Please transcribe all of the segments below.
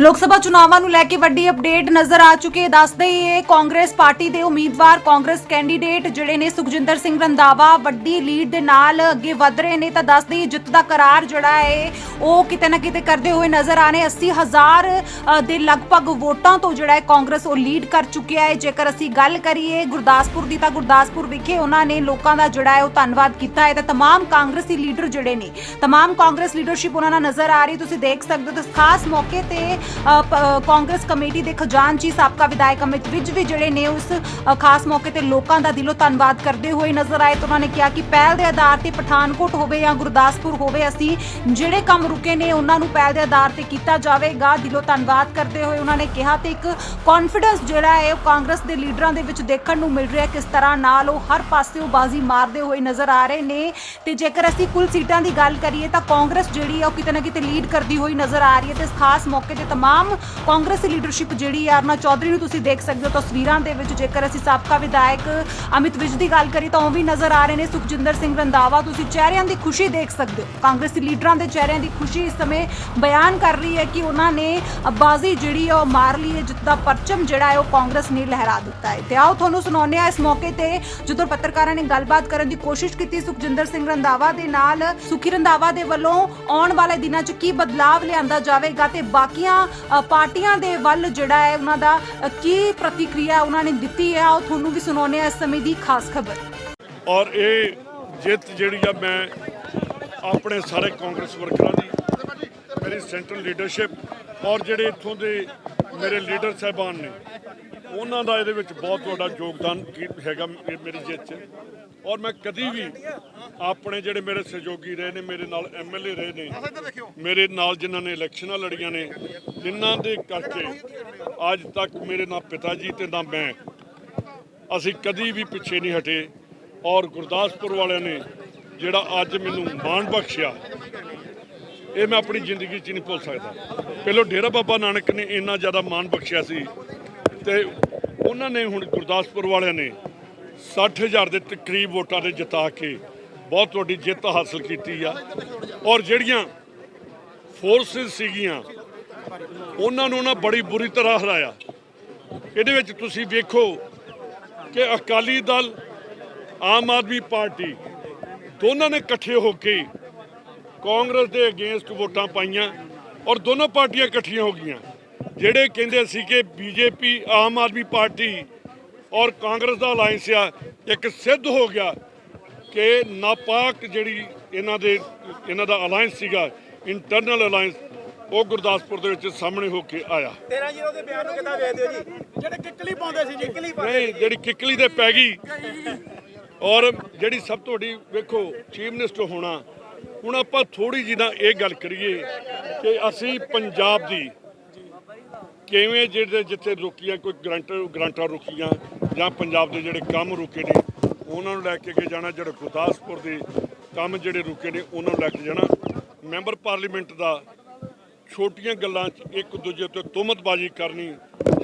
ਲੋਕ ਸਭਾ ਚੁਣਾਵਾਂ ਨੂੰ ਲੈ ਕੇ ਵੱਡੀ ਅਪਡੇਟ ਨਜ਼ਰ ਆ ਚੁੱਕੀ ਹੈ ਦੱਸਦੇ ਹੀ ਇਹ ਕਾਂਗਰਸ ਪਾਰਟੀ ਦੇ ਉਮੀਦਵਾਰ ਕਾਂਗਰਸ ਕੈਂਡੀਡੇਟ ਜਿਹੜੇ ਨੇ ਸੁਖਜਿੰਦਰ ਸਿੰਘ ਰੰਦਾਵਾ ਵੱਡੀ ਲੀਡ ਦੇ ਨਾਲ ਅੱਗੇ ਵਧ ਰਹੇ ਨੇ ਤਾਂ ਦੱਸਦੇ ਹੀ ਜਿੱਤ ਦਾ ਕਰਾਰ ਜਿਹੜਾ ਹੈ ਉਹ ਕਿਤੇ ਨਾ ਕਿਤੇ ਕਰਦੇ ਹੋਏ ਨਜ਼ਰ ਆਣੇ 80000 ਅ, ਦੇ ਲਗਭਗ ਵੋਟਾਂ ਤੋਂ ਜਿਹੜਾ ਹੈ ਕਾਂਗਰਸ ਉਹ ਲੀਡ ਕਰ ਚੁੱਕਿਆ ਹੈ ਜੇਕਰ ਅਸੀਂ ਗੱਲ ਕਰੀਏ ਗੁਰਦਾਸਪੁਰ ਦੀ ਤਾਂ ਗੁਰਦਾਸਪੁਰ ਵਿਖੇ ਉਹਨਾਂ ਨੇ ਲੋਕਾਂ ਦਾ ਜਿਹੜਾ ਹੈ ਉਹ ਧੰਨਵਾਦ ਕੀਤਾ ਹੈ ਤੇ तमाम ਕਾਂਗਰਸੀ ਲੀਡਰ ਜਿਹੜੇ ਨੇ तमाम ਕਾਂਗਰਸ ਲੀਡਰਸ਼ਿਪ ਉਹਨਾਂ ਨਾਲ ਨਜ਼ਰ ਆ ਰਹੀ ਤੁਸੀਂ ਦੇਖ ਸਕਦੇ ਹੋ ਤੇ ਖਾਸ ਮੌਕੇ ਤੇ ਅ, ਪ- ਅ, ਕਾਂਗਰਸ ਕਮੇਟੀ ਦੇ ਖਜ਼ਾਨਚੀ ਸਾਬਕਾ ਵਿਧਾਇਕ ਅਮਿਤ ਵਿਜ ਵੀ ਜਿਹੜੇ ਨੇ ਉਸ ਖਾਸ ਮੌਕੇ ਤੇ ਲੋਕਾਂ ਦਾ ਦਿਲੋਂ ਧੰਨਵਾਦ ਕਰਦੇ ਹੋਏ ਨਜ਼ਰ ਆਏ ਤਾਂ ਉਹਨਾਂ ਨੇ ਕਿਹਾ ਕਿ ਪਹਿਲ ਦੇ ਆਧਾਰ ਤੇ ਪਠਾਨਕੋਟ ਹੋਵੇ ਜਾਂ ਗੁਰਦਾਸਪੁਰ ਹੋਵੇ, ਅਸੀਂ ਜਿਹੜੇ ਕੰਮ ਰੁਕੇ ਨੇ ਉਹਨਾਂ ਨੂੰ ਪਹਿਲ ਦੇ ਆਧਾਰ ਤੇ ਕੀਤਾ ਜਾਵੇਗਾ, ਦਿਲੋਂ ਧੰਨਵਾਦ ਕਰਦੇ ਹੋਏ ਉਹਨਾਂ ਨੇ ਕਿਹਾ ਤੇ ਇੱਕ ਕੌਨਫੀਡੈਂਸ ਜਿਹੜਾ ਹੈ ਉਹ ਕਾਂਗਰਸ ਦੇ ਲੀਡਰਾਂ ਦੇ ਵਿੱਚ ਦੇਖਣ ਨੂੰ ਮਿਲ ਰਿਹਾ ਕਿਸ ਤਰ੍ਹਾਂ ਨਾਲ ਉਹ ਹਰ ਪਾਸਿਓਂ ਬਾਜ਼ੀ ਮਾਰਦੇ ਹੋਏ ਨਜ਼ਰ ਆ ਰਹੇ ਨੇ ਤੇ ਜੇਕਰ ਅਸੀਂ ਕੁੱਲ ਸੀਟਾਂ ਦੀ ਗੱਲ ਕਰੀਏ ਤਾਂ ਕਾਂਗਰਸ ਜਿਹੜੀ ਆ ਉਹ ਕਿਤੇ ਨਾ ਕਿਤੇ ਲੀਡ ਕਰਦੀ ਹੋਈ ਨਜ਼ਰ ਆ ਰਹੀ ਹੈ ਤੇ ਇਸ ਖਾਸ ਮੌਕੇ ਤੇ तमाम ਕਾਂਗਰਸੀ ਲੀਡਰਸ਼ਿਪ ਜਿਹੜੀ ਹੈ ਅਰਨਾ ਚੌਧਰੀ ਨੂੰ ਤੁਸੀਂ ਦੇਖ ਸਕਦੇ ਹੋ ਤਸਵੀਰਾਂ ਦੇ ਵਿੱਚ ਜੇਕਰ ਅਸੀਂ ਸਾਬਕਾ ਵਿਧਾਇਕ ਅਮਿਤ ਵਿਜ ਦੀ ਗੱਲ ਕਰੀ ਤਾਂ ਉਹ ਵੀ ਨਜ਼ਰ ਆ ਰਹੇ ਨੇ ਸੁਖਜਿੰਦਰ ਸਿੰਘ ਰੰਦਾਵਾ ਤੁਸੀਂ ਚਿਹਰਿਆਂ ਦੀ ਖੁਸ਼ੀ ਦੇਖ ਸਕਦੇ ਹੋ ਕਾਂਗਰਸੀ ਲੀਡਰਾਂ ਦੇ ਚਿਹਰਿਆਂ ਦੀ ਖੁਸ਼ੀ ਇਸ ਸਮੇਂ ਬਿਆਨ ਕਰ ਰਹੀ ਹੈ ਕਿ ਉਹਨਾਂ ਨੇ ਬਾਜ਼ੀ ਜਿਹੜੀ ਹੈ ਉਹ ਮਾਰ ਲਈ ਹੈ ਜਿੱਤ ਦਾ ਪਰਚਮ ਜਿਹੜਾ ਹੈ ਉਹ ਕਾਂਗਰਸ ਨੇ ਲਹਿਰਾ ਦਿੱਤਾ ਹੈ ਤੇ ਆਓ ਤੁਹਾਨੂੰ ਸੁਣਾਉਂਦੇ ਆ ਇਸ ਮੌਕੇ ਤੇ ਜਦੋਂ ਪੱਤਰਕਾਰਾਂ ਨੇ ਗੱਲਬਾਤ ਕਰਨ ਦੀ ਕੋਸ਼ਿਸ਼ ਕੀਤੀ ਸੁਖਜਿੰਦਰ ਸਿੰਘ ਰੰਦਾਵਾ ਦੇ ਨਾਲ ਸੁਖੀ ਰੰਦਾਵਾ ਦੇ ਵੱਲੋਂ ਆਉਣ ਵਾਲੇ ਦਿਨਾਂ 'ਚ ਕੀ ਬਦਲਾਵ ਲਿਆਂਦਾ ਜਾਵੇਗਾ ਤੇ ਬਾਕੀਆਂ ਅ, ਪਾਰਟੀਆਂ ਦੇ ਵੱਲ ਜਿਹੜਾ ਹੈ ਉਹਨਾਂ ਦਾ ਕੀ ਪ੍ਰਤੀਕਿਰਿਆ ਉਹਨਾਂ ਨੇ ਦਿੱਤੀ ਹੈ ਆਓ ਤੁਹਾਨੂੰ ਵੀ ਸੁਣਾਉਂਦੇ ਆ ਇਸ ਸਮੇਂ ਦੀ ਖਾਸ ਖਬਰ। ਔਰ ਇਹ ਜਿੱਤ ਜਿਹੜੀ ਆ ਮੈਂ ਆਪਣੇ ਸਾਰੇ ਕਾਂਗਰਸ ਵਰਕਰਾਂ ਦੀ ਮੇਰੀ ਸੈਂਟਰਲ ਲੀਡਰਸ਼ਿਪ ਔਰ ਜਿਹੜੇ ਇੱਥੋਂ ਦੇ ਮੇਰੇ ਲੀਡਰ ਸਾਹਿਬਾਨ ਨੇ ਉਹਨਾਂ ਦਾ ਇਹਦੇ ਵਿੱਚ ਬਹੁਤ ਵੱਡਾ ਯੋਗਦਾਨ ਕੀ- ਹੈਗਾ ਮੇਰੀ ਜਿੱਤ 'ਚ। ਔਰ ਮੈਂ ਕਦੀ ਵੀ ਆਪਣੇ ਜਿਹੜੇ ਮੇਰੇ ਸਹਿਯੋਗੀ ਰਹੇ ਨੇ, ਮੇਰੇ ਨਾਲ ਐਮਐਲਏ ਰਹੇ ਨੇ, ਮੇਰੇ ਨਾਲ ਜਿਨ੍ਹਾਂ ਨੇ ਇਲੈਕਸ਼ਨਾਂ ਲੜੀਆਂ ਨੇ ਜਿਨ੍ਹਾਂ ਦੇ ਕਰਕੇ ਅੱਜ ਤੱਕ ਮੇਰੇ ਨਾਲ ਪਿਤਾ ਜੀ ਤੇ ਨਾ ਮੈਂ ਅਸੀਂ ਕਦੀ ਵੀ ਪਿੱਛੇ ਨਹੀਂ ਹਟੇ। ਔਰ ਗੁਰਦਾਸਪੁਰ ਵਾਲਿਆਂ ਨੇ ਜਿਹੜਾ ਅੱਜ ਮੈਨੂੰ ਮਾਣ ਬਖਸ਼ਿਆ, ਇਹ ਮੈਂ ਆਪਣੀ ਜ਼ਿੰਦਗੀ 'ਚ ਨਹੀਂ ਭੁੱਲ ਸਕਦਾ। ਪਹਿਲਾਂ ਡੇਰਾ ਬਾਬਾ ਨਾਨਕ ਨੇ ਇੰਨਾ ਜ਼ਿਆਦਾ ਮਾਣ ਬਖਸ਼ਿਆ ਸੀ। ਤੇ ਉਹਨਾਂ ਨੇ ਹੁਣ ਗੁਰਦਾਸਪੁਰ ਵਾਲਿਆਂ ਨੇ 60000 ਦੇ ਤਕਰੀਬ ਵੋਟਾਂ ਦੇ ਜਿਤਾ ਕੇ ਬਹੁਤ ਵੱਡੀ ਜਿੱਤ ਹਾਸਲ ਕੀਤੀ ਆ। ਔਰ ਜਿਹੜੀਆਂ ਫੋਰਸਸ ਸੀਗੀਆਂ, ਉਹਨਾਂ ਨੂੰ ਉਹਨਾਂ ਬੜੀ ਬੁਰੀ ਤਰ੍ਹਾਂ ਹਰਾਇਆ। ਇਹਦੇ ਵਿੱਚ ਤੁਸੀਂ ਵੇਖੋ ਕਿ ਅਕਾਲੀ ਦਲ, ਆਮ ਆਦਮੀ ਪਾਰਟੀ ਦੋਨਾਂ ਨੇ ਇਕੱਠੇ ਹੋ ਕੇ ਕਾਂਗਰਸ ਦੇ ਅਗੇਂਸਟ ਵੋਟਾਂ ਪਾਈਆਂ ਔਰ ਦੋਨੋਂ ਪਾਰਟੀਆਂ ਇਕੱਠੀਆਂ ਹੋ ਗਈਆਂ। ਜਿਹੜੇ ਕਹਿੰਦੇ ਸੀ ਕਿ ਬੀਜੇਪੀ ਆਮ ਆਦਮੀ ਪਾਰਟੀ ਔਰ ਕਾਂਗਰਸ ਦਾ ਅਲਾਈਅੰਸ ਆ ਇੱਕ ਸਿੱਧ ਹੋ ਗਿਆ ਕਿ ਨਾਪਾਕ ਜਿਹੜੀ ਇਹਨਾਂ ਦੇ ਇਹਨਾਂ ਦਾ ਅਲਾਈਅੰਸ ਸੀਗਾ ਇੰਟਰਨਲ ਅਲਾਈਅੰਸ ਉਹ ਗੁਰਦਾਸਪੁਰ ਦੇ ਵਿੱਚ ਸਾਹਮਣੇ ਹੋ ਕੇ ਆਇਆ। 13 ਜ਼ੀਰੋ ਦੇ ਬਿਆਨ ਨੂੰ ਕਿੱਦਾਂ ਵੇਖਦੇ ਹੋ ਜੀ? ਜਿਹੜੇ ਕਿੱਕਲੀ ਪਾਉਂਦੇ ਸੀ ਕਿੱਕਲੀ ਨਹੀਂ ਜਿਹੜੀ ਕਿੱਕਲੀ ਤੇ ਪੈ ਗਈ। ਔਰ ਜਿਹੜੀ ਸਭ ਤੋਂ ਵੱਡੀ ਵੇਖੋ ਚੀਫ ਮਿਨਿਸਟਰ ਹੋਣਾ ਹੁਣ ਆਪਾਂ ਥੋੜੀ ਜਿਹੀ ਨਾ ਇਹ ਗੱਲ ਕਰੀਏ ਕਿ ਅਸੀਂ ਪੰਜਾਬ ਦੀ ਕਿਵੇਂ ਜਿਹੜੇ ਜਿੱਥੇ ਰੁਕੀਆਂ, ਕੋਈ ਗਰੰਟਰ ਗਰੰਟਾਂ ਰੁਕੀਆਂ ਜਾਂ ਪੰਜਾਬ ਦੇ ਜਿਹੜੇ ਕੰਮ ਰੁਕੇ ਨੇ, ਉਹਨਾਂ ਨੂੰ ਲੈ ਕੇ ਅੱਗੇ ਜਾਣਾ, ਜਿਹੜੇ ਗੁਰਦਾਸਪੁਰ ਦੇ ਕੰਮ ਜਿਹੜੇ ਰੁਕੇ ਨੇ, ਉਹਨਾਂ ਨੂੰ ਲੈ ਕੇ ਜਾਣਾ। ਮੈਂਬਰ ਪਾਰਲੀਮੈਂਟ ਦਾ ਛੋਟੀਆਂ ਗੱਲਾਂ 'ਚ ਇੱਕ ਦੂਜੇ ਤੇ ਤੁਹਮਤਬਾਜ਼ੀ ਕਰਨੀ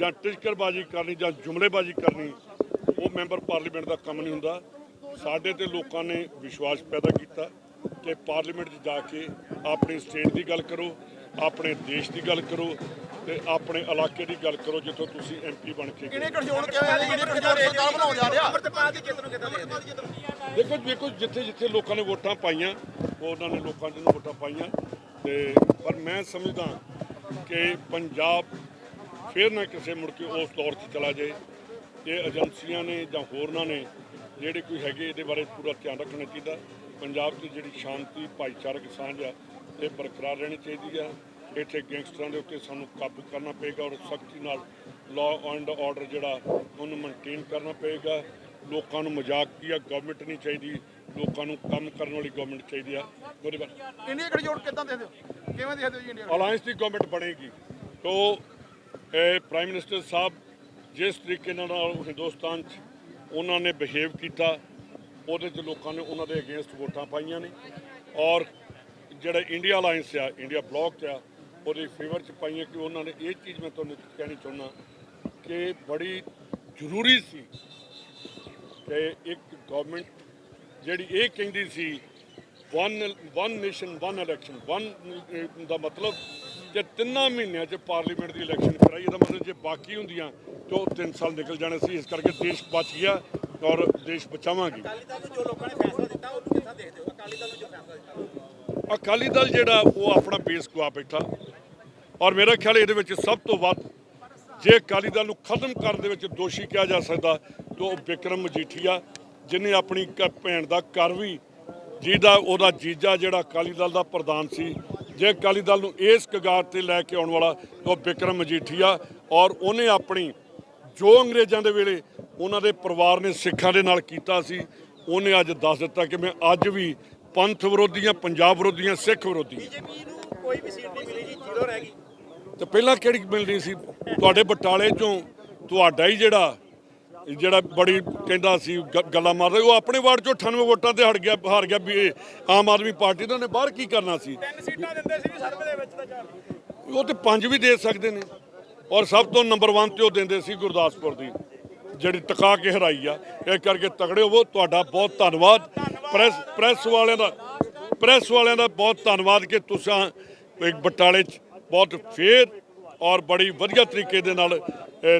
ਜਾਂ ਟਿਚਕਰਬਾਜ਼ੀ ਕਰਨੀ ਜਾਂ ਜੁਮਲੇਬਾਜ਼ੀ ਕਰਨੀ, ਉਹ ਮੈਂਬਰ ਪਾਰਲੀਮੈਂਟ ਦਾ ਕੰਮ ਨਹੀਂ ਹੁੰਦਾ। ਸਾਡੇ ਤੇ ਲੋਕਾਂ ਨੇ ਵਿਸ਼ਵਾਸ ਪੈਦਾ ਕੀਤਾ ਕਿ ਪਾਰਲੀਮੈਂਟ 'ਚ ਜਾ ਕੇ ਆਪਣੀ ਸਟੇਟ ਦੀ ਗੱਲ ਕਰੋ ਆਪਣੇ ਦੇਸ਼ ਦੀ ਗੱਲ ਕਰੋ ਤੇ ਆਪਣੇ ਇਲਾਕੇ ਦੀ ਗੱਲ ਕਰੋ ਜਿੱਥੋਂ ਤੁਸੀਂ ਐਮਪੀ ਬਣ ਕੇ ਕਿਹਨੇ ਕੰਟਰੋਲ ਕਿਵੇਂ ਜੀ ਕਿਹਨੇ ਕੰਟਰੋਲ ਸਰਕਾਰ ਬਣਾਉਣ ਜਾ ਰਿਹਾ ਅਮਰਤਪਾਲ ਦੀ ਜਿੱਤ ਨੂੰ ਕਿੱਦਾਂ ਦੇਖੋ ਦੇਖੋ ਜਿੱਥੇ ਜਿੱਥੇ ਲੋਕਾਂ ਨੇ ਵੋਟਾਂ ਪਾਈਆਂ ਉਹ ਉਹਨਾਂ ਨੇ ਲੋਕਾਂ ਨੂੰ ਵੋਟਾਂ ਪਾਈਆਂ ਤੇ ਪਰ ਮੈਂ ਸਮਝਦਾ ਕਿ ਪੰਜਾਬ ਫਿਰ ਨਾ ਕਿਸੇ ਮੁੜ ਕੇ ਉਸ ਦੌਰ 'ਚ ਚਲਾ ਜਾਏ ਇਹ ਏਜੰਸੀਆਂ ਨੇ ਜਾਂ ਹੋਰਨਾਂ ਨੇ ਜਿਹੜੇ ਕੋਈ ਹੈਗੇ ਇਹਦੇ ਬਾਰੇ ਪੂਰਾ ਧਿਆਨ ਰੱਖਣਾ ਚਾਹੀਦਾ ਪੰਜਾਬ ਦੀ ਜਿਹੜੀ ਸ਼ਾਂਤੀ ਭਾਈਚਾਰਕ ਸਾਂਝ ਆ ਇਹ ਬਰਕਰਾਰ ਰਹਿਣੀ ਚਾਹੀਦੀ ਆ। ਇੱਥੇ ਗੈਂਗਸਟਰਾਂ ਦੇ ਉੱਤੇ ਸਾਨੂੰ ਕਾਬੂ ਕਰਨਾ ਪਏਗਾ ਔਰ ਸਖਤੀ ਨਾਲ ਲਾਅ ਐਂਡ ਆਰਡਰ ਜਿਹੜਾ ਉਹਨੂੰ ਮੇਨਟੇਨ ਕਰਨਾ ਪਏਗਾ। ਲੋਕਾਂ ਨੂੰ ਮਜ਼ਾਕ ਆ ਗਵਰਨਮੈਂਟ ਨਹੀਂ ਚਾਹੀਦੀ। ਲੋਕਾਂ ਨੂੰ ਕੰਮ ਕਰਨ ਵਾਲੀ ਗਵਰਨਮੈਂਟ ਚਾਹੀਦੀ ਆ। ਉਹਦੇ ਬਾਰੇ ਇੰਡੀਆ ਕੰਟਰੋਲ ਕਿੱਦਾਂ ਦੇਖਦੇ ਹੋ? ਕਿਵੇਂ ਦੇਖਦੇ ਹੋ ਜੀ ਇੰਡੀਆ ਅਲਾਈਅੰਸ ਦੀ ਗਵਰਨਮੈਂਟ ਬਣੇਗੀ। ਤੋ ਇਹ ਪ੍ਰਾਈਮ ਮਿਨਿਸਟਰ ਸਾਹਿਬ ਜਿਸ ਤਰੀਕੇ ਨਾਲ ਹਿੰਦੁਸਤਾਨ 'ਚ ਉਹਨਾਂ ਨੇ ਬਿਹੇਵ ਕੀਤਾ ਉਹਦੇ 'ਚ ਲੋਕਾਂ ਨੇ ਉਹਨਾਂ ਦੇ ਅਗੇਂਸਟ ਵੋਟਾਂ ਪਾਈਆਂ ਨੇ। ਔਰ ਜਿਹੜਾ ਇੰਡੀਆ ਅਲਾਈਅੰਸ ਆ ਇੰਡੀਆ ਬਲੌਕ ਆ, ਉਹਦੇ ਫੇਵਰ 'ਚ ਪਾਈਆਂ ਕਿ ਉਹਨਾਂ ਨੇ ਇਹ ਚੀਜ਼ ਮੈਂ ਤੁਹਾਨੂੰ ਕਹਿਣੀ ਚਾਹੁੰਦਾ ਕਿ ਬੜੀ ਜ਼ਰੂਰੀ ਸੀ ਕਿ ਇੱਕ ਗਵਰਨਮੈਂਟ ਜਿਹੜੀ ਇਹ ਕਹਿੰਦੀ ਸੀ one one nation one election one ਦਾ ਮਤਲਬ ਜੇ ਤਿੰਨਾਂ ਮਹੀਨਿਆਂ 'ਚ ਪਾਰਲੀਮੈਂਟ ਦੀ ਇਲੈਕਸ਼ਨ ਕਰਾਈ, ਇਹਦਾ ਮਤਲਬ ਜੇ ਬਾਕੀ ਹੁੰਦੀਆਂ ਤਾਂ ਉਹ 3 ਸਾਲ ਨਿਕਲ ਜਾਣੇ ਸੀ, ਇਸ ਕਰਕੇ ਦੇਸ਼ ਬਚ ਗਿਆ ਔਰ ਦੇਸ਼ ਬਚਾਵਾਂਗੇ। ਅਕਾਲੀ ਦਲ ਨੂੰ ਜੋ ਲੋਕਾਂ ਨੇ ਫੈਸਲਾ ਦਿੱਤਾ, ਉਹਨੂੰ ਕਿੱਦਾਂ ਦੇਖਦੇ ਹੋ? ਅਕਾਲੀ ਦਲ ਨੂੰ ਜੋ ਫੈਸਲਾ ਦਿੱਤਾ। ਅਕਾਲੀ ਦਲ ਜਿਹੜਾ, ਉਹ ਆਪਣਾ ਬੇਸ ਗਵਾ ਬੈਠਾ। ਔਰ ਮੇਰਾ ਖਿਆਲ ਇਹਦੇ ਵਿੱਚ ਸਭ ਤੋਂ ਵੱਧ, ਜੇ ਅਕਾਲੀ ਦਲ ਨੂੰ ਖਤਮ ਕਰਨ ਦੇ ਵਿੱਚ ਦੋਸ਼ੀ ਕਿਹਾ ਜਾ ਸਕਦਾ, ਤਾਂ ਉਹ ਵਿਕਰਮ ਮਜੀਠੀਆ, ਜਿਨੇ ਆਪਣੀ ਕ- ਭੈਣ ਦਾ ਘਰ ਵੀ ਜਿਹਦਾ, ਉਹਦਾ ਜੀਜਾ ਜਿਹੜਾ ਅਕਾਲੀ ਦਲ ਦਾ ਪ੍ਰਧਾਨ ਸੀ, ਜੇ ਅਕਾਲੀ ਦਲ ਨੂੰ ਇਸ ਕਗਾਰ ਤੇ ਲੈ ਕੇ ਆਉਣ ਵਾਲਾ ਉਹ ਵਿਕਰਮ ਮਜੀਠੀਆ, ਔਰ ਉਹਨੇ ਆਪਣੀ ਜੋ ਅੰਗਰੇਜ਼ਾਂ ਦੇ ਵੇਲੇ ਉਹਨਾਂ ਦੇ ਪਰਿਵਾਰ ਨੇ ਸਿੱਖਾਂ ਦੇ ਨਾਲ ਕੀਤਾ ਸੀ, ਉਹਨੇ ਅੱਜ ਦੱਸ ਦਿੱਤਾ ਕਿ ਮੈਂ ਅੱਜ ਵੀ ਪੰਥ ਵਿਰੋਧੀਆਂ ਪੰਜਾਬ ਵਿਰੋਧੀਆਂ ਸਿੱਖ ਵਿਰੋਧੀ ਬੀਜੇਪੀ ਨੂੰ ਕੋਈ ਵੀ ਸੀਟ ਨਹੀਂ ਮਿਲੀ ਜੀ ਜ਼ੀਰੋ ਰਹਿ ਗਈ। ਤੇ ਪਹਿਲਾਂ ਕਿਹੜੀ ਮਿਲਣੀ ਸੀ? ਤੁਹਾਡੇ ਬਟਾਲੇ ਚੋਂ ਤੁਹਾਡਾ ਹੀ ਜਿਹੜਾ ਜਿਹੜਾ ਬੜੀ ਕਹਿੰਦਾ ਸੀ ਗੱਲਾਂ ਮਾਰਦਾ ਉਹ ਆਪਣੇ ਵਾਰਡ ਚੋਂ 98 ਵੋਟਾਂ ਤੇ ਹਟ ਗਿਆ ਹਾਰ ਗਿਆ ਵੀ ਆਮ ਆਦਮੀ ਪਾਰਟੀ ਦਾ ਉਹਨੇ ਬਾਹਰ ਕੀ ਕਰਨਾ ਸੀ? ਤਿੰਨ ਸੀਟਾਂ ਦਿੰਦੇ ਸੀ ਸਰਵੇ ਦੇ ਵਿੱਚ ਤਾਂ ਚਾਰ। ਉਹ ਤੇ ਪੰਜ ਵੀ ਦੇ ਸਕਦੇ ਨੇ। ਔਰ ਸਭ ਤੋਂ ਨੰਬਰ 1 ਤੇ ਉਹ ਦਿੰਦੇ ਸੀ ਗੁਰਦਾਸਪੁਰ ਦੀ ਜਿਹੜੀ ਟਕਾ ਕੇ ਹਰਾਈ ਆ। ਇਹ ਕਰਕੇ ਤਗੜੇ ਹੋਵੋ ਤੁਹਾਡਾ ਬਹੁਤ ਧੰਨਵਾਦ। ਪ੍ਰੈਸ ਪ੍ਰੈਸ ਵਾਲਿਆਂ ਦਾ ਪ੍ਰੈਸ ਵਾਲਿਆਂ ਦਾ ਬਹੁਤ ਧੰਨਵਾਦ ਕਿ ਤੁਸੀਂ ਇੱਕ ਬਟਾਲੇ 'ਚ ਬਹੁਤ ਫੇਰ ਔਰ ਬੜੀ ਵਧੀਆ ਤਰੀਕੇ ਦੇ ਨਾਲ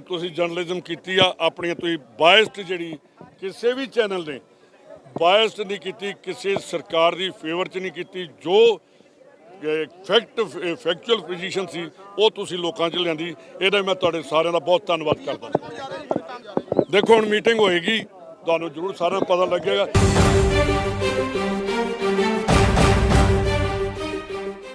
ਤੁਸੀਂ ਜਰਨਲਿਜ਼ਮ ਕੀਤੀ ਆ। ਆਪਣੀਆਂ ਤੁਸੀਂ ਬਾਇਸਡ ਜਿਹੜੀ ਕਿਸੇ ਵੀ ਚੈਨਲ ਨੇ ਬਾਇਸਡ ਨਹੀਂ ਕੀਤੀ, ਕਿਸੇ ਸਰਕਾਰ ਦੀ ਫੇਵਰ 'ਚ ਨਹੀਂ ਕੀਤੀ। ਜੋ ਫੈਕਟ ਫੈਕਚੁਅਲ ਪੋਜੀਸ਼ਨ ਸੀ, ਉਹ ਤੁਸੀਂ ਲੋਕਾਂ 'ਚ ਲਿਆਂਦੀ। ਇਹਦਾ ਮੈਂ ਤੁਹਾਡੇ ਸਾਰਿਆਂ ਦਾ ਬਹੁਤ ਧੰਨਵਾਦ ਕਰਦਾ। ਦੇਖੋ, ਹੁਣ ਮੀਟਿੰਗ ਹੋਏਗੀ। ਤੁਹਾਨੂੰ ਜ਼ਰੂਰ ਸਾਰਿਆਂ ਨੂੰ ਪਤਾ ਲੱਗੇਗਾ। Thank you.